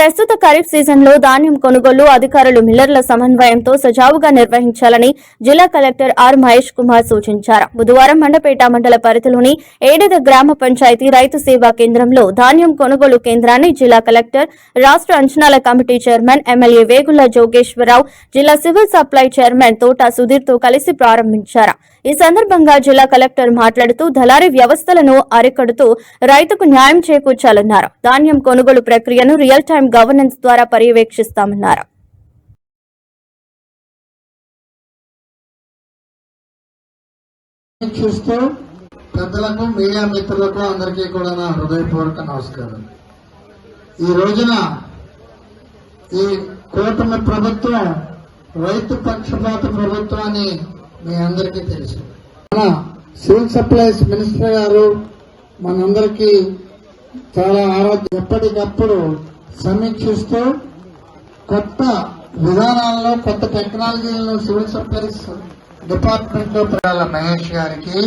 ప్రస్తుత ఖరీఫ్ సీజన్లో ధాన్యం కొనుగోలు అధికారులు మిల్లర్ల సమన్వయంతో సజావుగా నిర్వహించాలని జిల్లా కలెక్టర్ ఆర్ మహేష్ కుమార్ సూచించారు. బుధవారం మండపేట మండల పరిధిలోని ఏడద గ్రామ పంచాయతీ రైతు సేవా కేంద్రంలో ధాన్యం కొనుగోలు కేంద్రాన్ని జిల్లా కలెక్టర్ రాష్ట్ర అంచనాల committee chairman MLA Vegula Jogeswara Rao జిల్లా సివిల్ సప్లై చైర్మన్ తోట సుధీర్తో కలిసి ప్రారంభించారు. ఈ సందర్భంగా జిల్లా కలెక్టర్ మాట్లాడుతూ దళారీ వ్యవస్థలను అరికడుతూ రైతుకు న్యాయం చేకూర్చాలన్నారు. ధాన్యం కొనుగోలు ప్రక్రియను రియల్ టైం గవర్నెన్స్ ద్వారా పర్యవేక్షిస్తామన్నారు. చూస్తూ పెద్దలకు మీడియా మిత్రులకు అందరికీ కూడా నా హృదయపూర్వక నమస్కారం. ఈ రోజున ఈ కూటమి ప్రభుత్వం రైతు పక్షపాత ప్రభుత్వం అని మీ అందరికీ తెలుసు. మన సివిల్ సప్లైస్ మినిస్టర్ గారు మనందరికీ చాలా ఆరోగ్యం ఎప్పటికప్పుడు సమీక్షిస్తూ కొత్త విధానాల్లో కొత్త టెక్నాలజీలను సివిల్ సప్లైస్ డిపార్ట్మెంట్లో ప్రజల మహేష్ గారికి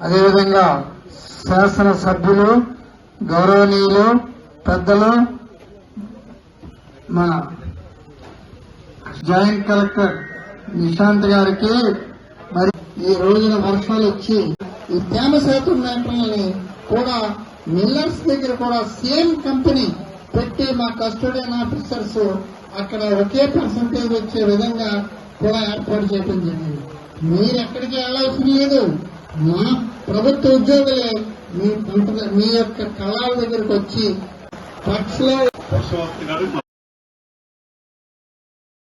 అదేవిధంగా శాసన సభ్యులు గౌరవనీయులు పెద్దలు మన జాయింట్ కలెక్టర్ నిశాంత్ గారికి మరి ఈ రోజున వర్షాలు వచ్చి ఈ తేమ శాతం మేకల్ని కూడా మిల్లర్స్ దగ్గర కూడా సేమ్ కంపెనీ పెట్టి మా కస్టోడియన్ ఆఫీసర్స్ అక్కడ ఒకే పర్సంటేజ్ వచ్చే విధంగా కూడా ఏర్పాటు చేయడం జరిగింది. మీరు ఎక్కడికి వెళ్ళాల్సిన లేదు. మా ప్రభుత్వ ఉద్యోగులే మీ మీ యొక్క కళాల దగ్గరకు వచ్చి పక్షులో